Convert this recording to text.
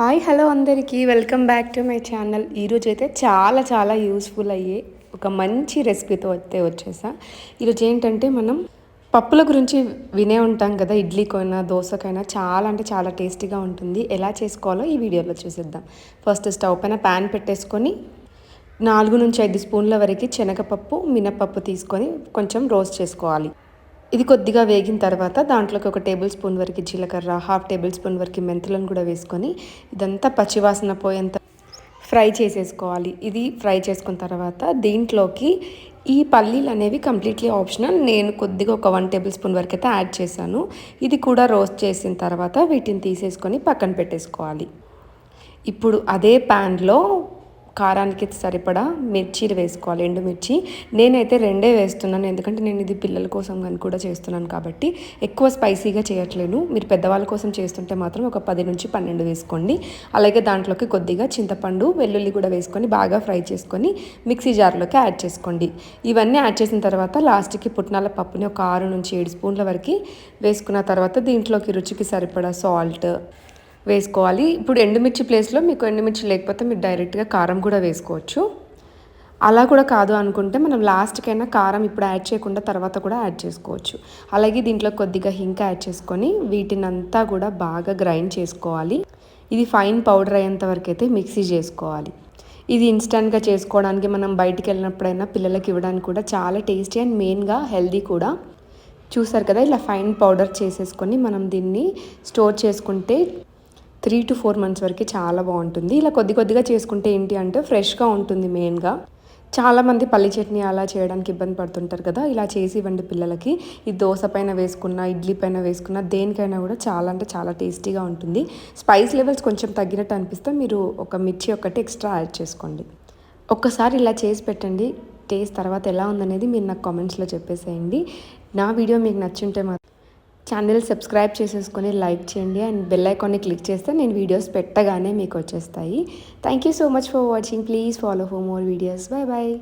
Hi hello అందరికీ. Welcome back to my channel. ఈరోజు అయితే చాలా చాలా యూస్ఫుల్ అయ్యే ఒక మంచి రెసిపీతో అయితే వచ్చేసా. ఈరోజు ఏంటంటే మనం పప్పుల గురించి వినే ఉంటాం కదా ఇడ్లీకైనా దోశకైనా చాలా అంటే చాలా టేస్టీగా ఉంటుంది. ఎలా చేసుకోవాలో ఈ వీడియోలో చూసేద్దాం. ఫస్ట్ స్టవ్ పైన ప్యాన్ పెట్టేసుకొని నాలుగు నుంచి ఐదు స్పూన్ల వరకు శనగపప్పు మినపప్పు తీసుకొని కొంచెం రోస్ట్ చేసుకోవాలి. ఇది కొద్దిగా వేగిన తర్వాత దాంట్లోకి ఒక టేబుల్ స్పూన్ వరకు జీలకర్ర హాఫ్ టేబుల్ స్పూన్ వరకు మెంతులను కూడా వేసుకొని ఇదంతా పచ్చివాసన పోయేంత ఫ్రై చేసేసుకోవాలి. ఇది ఫ్రై చేసుకున్న తర్వాత దీంట్లోకి ఈ పల్లీలు అనేవి కంప్లీట్లీ ఆప్షనల్. నేను కొద్దిగా ఒక వన్ టేబుల్ స్పూన్ వరకు అయితే యాడ్ చేశాను. ఇది కూడా రోస్ట్ చేసిన తర్వాత వీటిని తీసేసుకొని పక్కన పెట్టేసుకోవాలి. ఇప్పుడు అదే ప్యాన్లో కారానికి సరిపడా మిర్చీలు వేసుకోవాలి ఎండుమిర్చి. నేనైతే రెండే వేస్తున్నాను ఎందుకంటే నేను ఇది పిల్లల కోసం కానీ కూడా చేస్తున్నాను కాబట్టి ఎక్కువ స్పైసీగా చేయట్లేను. మీరు పెద్దవాళ్ళ కోసం చేస్తుంటే మాత్రం ఒక పది నుంచి పన్నెండు వేసుకోండి. అలాగే దాంట్లోకి కొద్దిగా చింతపండు వెల్లుల్లి కూడా వేసుకొని బాగా ఫ్రై చేసుకొని మిక్సీ జార్లోకి యాడ్ చేసుకోండి. ఇవన్నీ యాడ్ చేసిన తర్వాత లాస్ట్కి పుట్నాల పప్పుని ఒక ఆరు నుంచి ఏడు స్పూన్ల వరకు వేసుకున్న తర్వాత దీంట్లోకి రుచికి సరిపడా సాల్ట్ వేసుకోవాలి. ఇప్పుడు ఎండుమిర్చి ప్లేస్లో మీకు ఎండుమిర్చి లేకపోతే మీరు డైరెక్ట్గా కారం కూడా వేసుకోవచ్చు. అలా కూడా కాదు అనుకుంటే మనం లాస్ట్కైనా కారం ఇప్పుడు యాడ్ చేయకుండా తర్వాత కూడా యాడ్ చేసుకోవచ్చు. అలాగే దీంట్లో కొద్దిగా హింక యాడ్ చేసుకొని వీటినంతా కూడా బాగా గ్రైండ్ చేసుకోవాలి. ఇది ఫైన్ పౌడర్ అయ్యేంత వరకు అయితే మిక్సీ చేసుకోవాలి. ఇది ఇన్స్టెంట్గా చేసుకోవడానికి మనం బయటికి వెళ్ళినప్పుడైనా పిల్లలకి ఇవ్వడానికి కూడా చాలా టేస్టీ అండ్ మెయిన్గా హెల్దీ కూడా. చూసారు కదా ఇలా ఫైన్ పౌడర్ చేసేసుకొని మనం దీన్ని స్టోర్ చేసుకుంటే త్రీ టు ఫోర్ మంత్స్ వరకు చాలా బాగుంటుంది. ఇలా కొద్ది కొద్దిగా చేసుకుంటే ఏంటి అంటే ఫ్రెష్గా ఉంటుంది మెయిన్గా. చాలామంది పల్లి చట్నీ అలా చేయడానికి ఇబ్బంది పడుతుంటారు కదా. ఇలా చేసి ఇవ్వండి పిల్లలకి. ఈ దోశ పైన వేసుకున్న ఇడ్లీ పైన వేసుకున్న దేనికైనా కూడా చాలా అంటే చాలా టేస్టీగా ఉంటుంది. స్పైస్ లెవెల్స్ కొంచెం తగ్గినట్టు అనిపిస్తే మీరు ఒక మిర్చి ఒకటి ఎక్స్ట్రా యాడ్ చేసుకోండి. ఒక్కసారి ఇలా చేసి పెట్టండి. టేస్ట్ తర్వాత ఎలా ఉందనేది మీరు నాకు కామెంట్స్లో చెప్పేసేయండి. నా వీడియో మీకు నచ్చుంటే మాత్రం ఛానల్ సబ్స్క్రైబ్ చేసేసుకొని లైక్ చేయండి అండ్ బెల్ ఐకాన్ని క్లిక్ చేస్తే నేను వీడియోస్ పెట్టగానే మీకు వచ్చేస్తాయి. Thank you so much for watching please follow for more videos bye bye